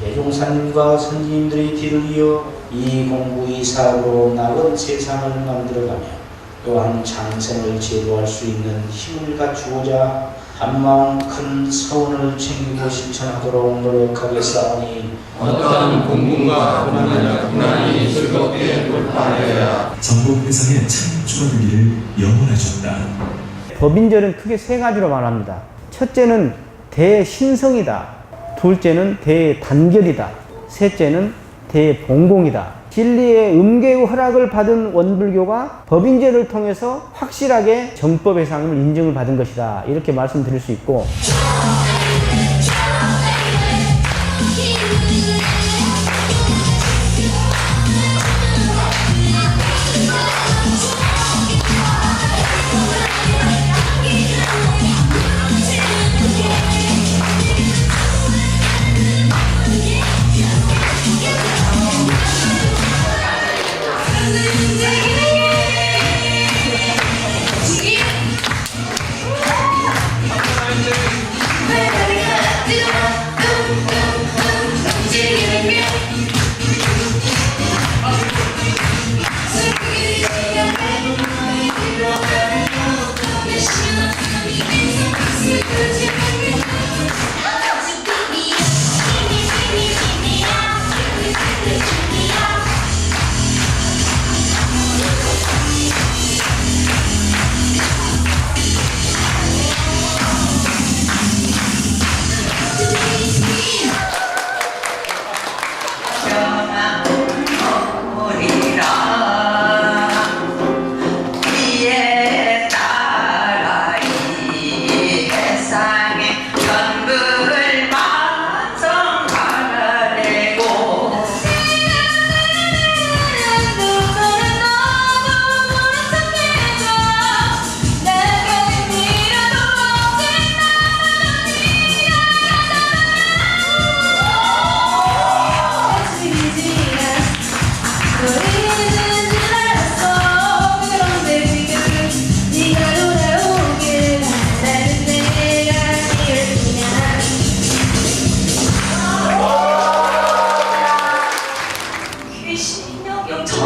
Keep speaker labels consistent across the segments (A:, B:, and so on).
A: 대종사님과 선지님들의 뒤를 이어 이 공부 이 사업으로 나은 세상을 만들어가며 또한 장생을 제도할 수 있는 힘을 갖추고자 한마음 큰 서원을 챙기고 실천하도록 노력하겠사오니
B: 어떠한 공분과 고난이나 고난이 즐겁게 돌파하여야
C: 전국 회상의 창조가 되기를 영원하셨다.
D: 법인절은 크게 세 가지로 말합니다. 첫째는 대신성이다. 둘째는 대단결이다. 셋째는 대봉공이다. 진리의 음계의 허락을 받은 원불교가 법인제를 통해서 확실하게 정법 해상을 인정을 받은 것이다. 이렇게 말씀드릴 수 있고
E: 이에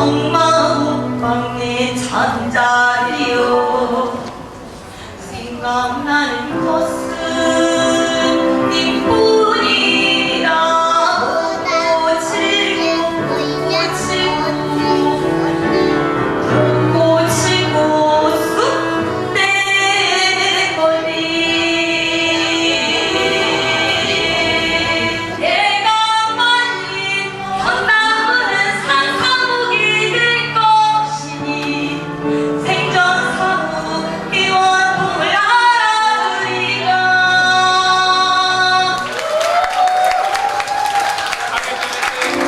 E: 정마음 광내 잠자리요. 생각나는 것은 니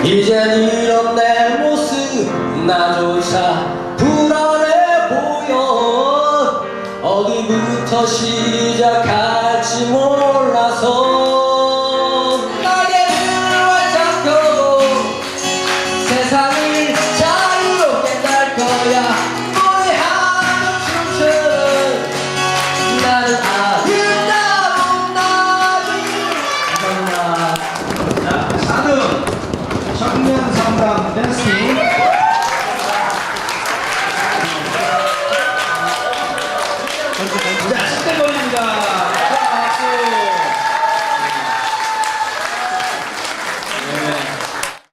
F: 이젠 이런 내 모습 나조차 불안해 보여. 어디부터 시작할지 몰라서 청년 상담 댄스팀
A: 자 10대 번입니다.